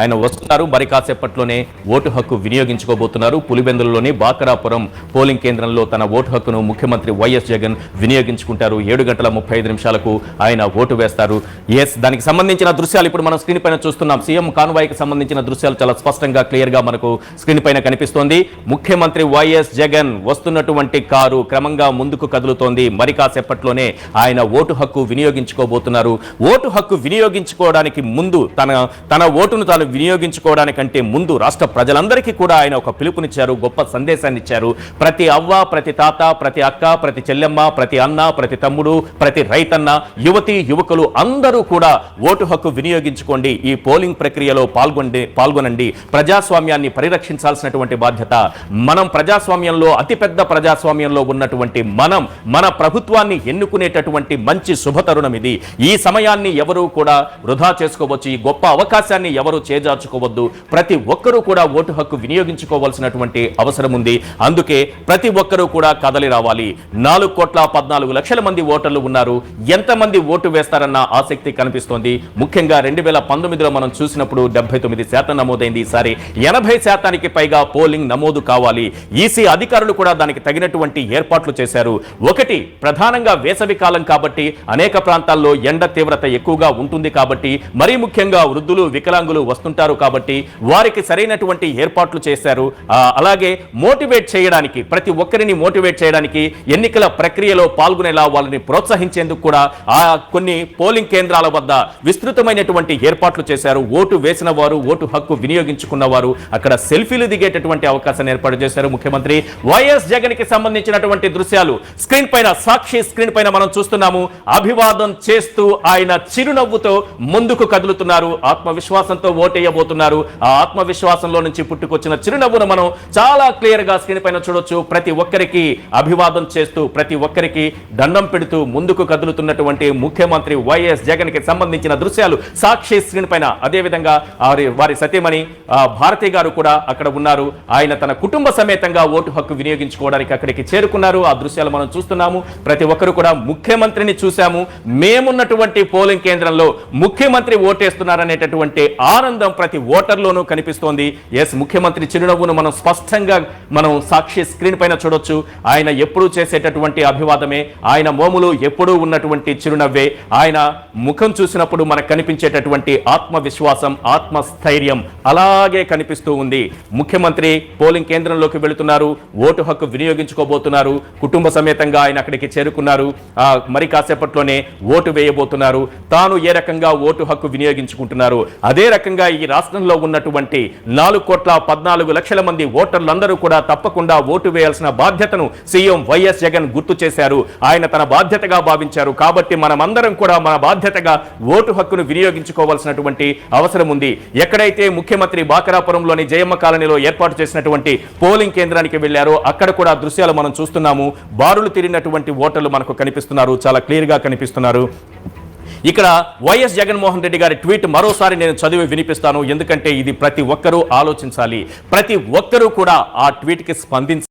ఆయన వస్తున్నారు. మరి కాసేపట్లోనే ఓటు హక్కు వినియోగించుకోబోతున్నారు. పులిబెందులలోని బాకరాపురం పోలింగ్ కేంద్రంలో తన ఓటు హక్కును ముఖ్యమంత్రి వైఎస్ జగన్ వినియోగించుకుంటారు. ఏడు గంటల ముప్పై ఐదు నిమిషాలకు ఆయన ఓటు వేస్తారు. ఎస్ దానికి సంబంధించిన దృశ్యాలు ఇప్పుడు మనం స్క్రీన్ పైన చూస్తున్నాం. సీఎం కాన్వాయ్కి సంబంధించిన దృశ్యాలు చాలా స్పష్టంగా క్లియర్గా మనకు స్క్రీన్ పైన కనిపిస్తోంది. ముఖ్యమంత్రి వైఎస్ జగన్ వస్తున్నటువంటి కారు క్రమంగా ముందుకు కదులుతోంది. మరి కాసేపట్లోనే ఆయన ఓటు హక్కు వినియోగించుకోబోతున్నారు. ఓటు హక్కు వినియోగించుకోవడానికి ముందు తన తన ఓటు ఓటును తాను వినియోగించుకోవడానికంటే ముందు రాష్ట్ర ప్రజలందరికీ కూడా ఆయన ఒక పిలుపునిచ్చారు గొప్ప సందేశాన్ని ఇచ్చారు ప్రతి అవ్వ ప్రతి తాత ప్రతి అక్క ప్రతి చెల్లెమ్మ ప్రతి అన్న ప్రతి తమ్ముడు ప్రతి రైతన్న యువతి యువకులు అందరూ కూడా ఓటు హక్కు వినియోగించుకోండి. ఈ పోలింగ్ ప్రక్రియలో పాల్గొండి పాల్గొనండి. ప్రజాస్వామ్యాన్ని పరిరక్షించాల్సినటువంటి బాధ్యత మనం ప్రజాస్వామ్యంలో అతిపెద్ద ప్రజాస్వామ్యంలో ఉన్నటువంటి మనం మన ప్రభుత్వాన్ని ఎన్నుకునేటటువంటి మంచి శుభతరుణం ఇది. ఈ సమయాన్ని ఎవరు కూడా వృధా చేసుకోవచ్చు. ఈ గొప్ప అవకాశాన్ని ఎవరు చేజార్చుకోవద్దు. ప్రతి ఒక్కరూ కూడా ఓటు హక్కు వినియోగించుకోవాల్సినటువంటి అవసరం ఉంది. అందుకే ప్రతి ఒక్కరూ కూడా కదలి రావాలి. నాలుగు కోట్ల పద్నాలుగు లక్షల మంది ఓటర్లు ఉన్నారు. ఎంతమంది ఓటు వేస్తారన్న ఆసక్తి కనిపిస్తోంది. ముఖ్యంగా రెండు వేల పంతొమ్మిదిలో మనం చూసినప్పుడు డెబ్బై తొమ్మిది శాతం నమోదైంది. ఈసారి ఎనభై శాతానికి పైగా పోలింగ్ నమోదు కావాలి. ఈసీ అధికారులు కూడా దానికి తగినటువంటి ఏర్పాట్లు చేశారు. ఒకటి ప్రధానంగా వేసవి కాలం కాబట్టి అనేక ప్రాంతాల్లో ఎండ తీవ్రత ఎక్కువగా ఉంటుంది కాబట్టి మరీ ముఖ్యంగా వృద్ధులు వికలాంగులు వస్తుంటారు కాబట్టి వారికి సరైనటువంటి ఏర్పాట్లు చేశారు. అలాగే మోటివేట్ చేయడానికి ప్రతి ఒక్కరిని మోటివేట్ చేయడానికి ఎన్నికల ప్రక్రియలో పాల్గొనేలా వాళ్ళని ప్రోత్సహించేందుకు కూడా ఆ కొన్ని పోలింగ్ కేంద్రాల వద్ద విస్తృతమైనటువంటి ఏర్పాట్లు చేశారు. ఓటు వేసిన వారు ఓటు హక్కు వినియోగించుకున్న వారు అక్కడ సెల్ఫీలు దిగేటటువంటి అవకాశాన్ని ఏర్పాటు చేశారు ముఖ్యమంత్రి. వైఎస్ జగన్కి సంబంధించినటువంటి దృశ్యాలు స్క్రీన్ పైన సాక్షి స్క్రీన్ పైన మనం చూస్తున్నాము. అభివాదం చేస్తూ ఆయన చిరునవ్వుతో ముందుకు కదులుతున్నారు. ఆత్మవిశ్వాసం ఆత్మవిశ్వాసంతో ఓటేయబోతున్నారు. ఆ ఆత్మవిశ్వాసంలో నుంచి పుట్టుకొచ్చిన చిరునవ్వును మనం చాలా క్లియర్గా స్క్రీన్ పైన చూడొచ్చు. ప్రతి ఒక్కరికి అభివాదం చేస్తూ ప్రతి ఒక్కరికి దండం పెడుతూ ముందుకు కదులుతున్నటువంటి ముఖ్యమంత్రి వైఎస్ జగన్కి సంబంధించిన దృశ్యాలు సాక్షి స్క్రీన్ పైన. అదేవిధంగా వారి వారి సతీమణి భారతి గారు కూడా అక్కడ ఉన్నారు. ఆయన తన కుటుంబ సమేతంగా ఓటు హక్కు వినియోగించుకోవడానికి అక్కడికి చేరుకున్నారు. ఆ దృశ్యాలు మనం చూస్తున్నాము. ప్రతి ఒక్కరు కూడా ముఖ్యమంత్రిని చూశాము. మేమున్నటువంటి పోలింగ్ కేంద్రంలో ముఖ్యమంత్రి ఓటేస్తున్నారనేటటువంటి ఆనందం ప్రతి ఓటర్లోనూ కనిపిస్తోంది. ఎస్ ముఖ్యమంత్రి చిరునవ్వును మనం స్పష్టంగా మనం సాక్షి స్క్రీన్ పైన చూడొచ్చు. ఆయన ఎప్పుడూ చేసేటటువంటి అభివాదమే. ఆయన మోములు ఎప్పుడూ ఉన్నటువంటి చిరునవ్వే. ఆయన ముఖం చూసినప్పుడు మనకు కనిపించేటటువంటి ఆత్మవిశ్వాసం ఆత్మస్థైర్యం అలాగే కనిపిస్తూ ఉంది. ముఖ్యమంత్రి పోలింగ్ కేంద్రంలోకి వెళుతున్నారు. ఓటు హక్కు వినియోగించుకోబోతున్నారు. కుటుంబ సమేతంగా ఆయన అక్కడికి చేరుకున్నారు. మరి కాసేపట్లోనే ఓటు వేయబోతున్నారు. తాను ఏ రకంగా ఓటు హక్కు వినియోగించుకుంటున్నారు? అదే రకంగా ఈ రాష్ట్రంలో ఉన్నటువంటి నాలుగు కోట్ల పద్నాలుగు లక్షల మంది ఓటర్లందరూ కూడా తప్పకుండా ఓటు వేయాల్సిన బాధ్యతను సీఎం వైఎస్ జగన్ గుర్తు చేశారు. ఆయన తన బాధ్యతగా భావించారు. కాబట్టి మనమందరం కూడా మన బాధ్యతగా ఓటు హక్కును వినియోగించుకోవాల్సినటువంటి అవసరం ఉంది. ఎక్కడైతే ముఖ్యమంత్రి బాకరాపురంలోని జయమ్మ కాలనీలో ఏర్పాటు చేసినటువంటి పోలింగ్ కేంద్రానికి వెళ్ళారో అక్కడ కూడా దృశ్యాలు మనం చూస్తున్నాము. బారులు తిరిగినటువంటి ఓటర్లు మనకు కనిపిస్తున్నారు. చాలా క్లియర్గా కనిపిస్తున్నారు. ఇక్కడ వైఎస్ జగన్మోహన్ రెడ్డి గారి ట్వీట్ మరోసారి నేను చదివి వినిపిస్తాను. ఎందుకంటే ఇది ప్రతి ఒక్కరూ ఆలోచించాలి. ప్రతి ఒక్కరూ కూడా ఆ ట్వీట్కి స్పందించాలి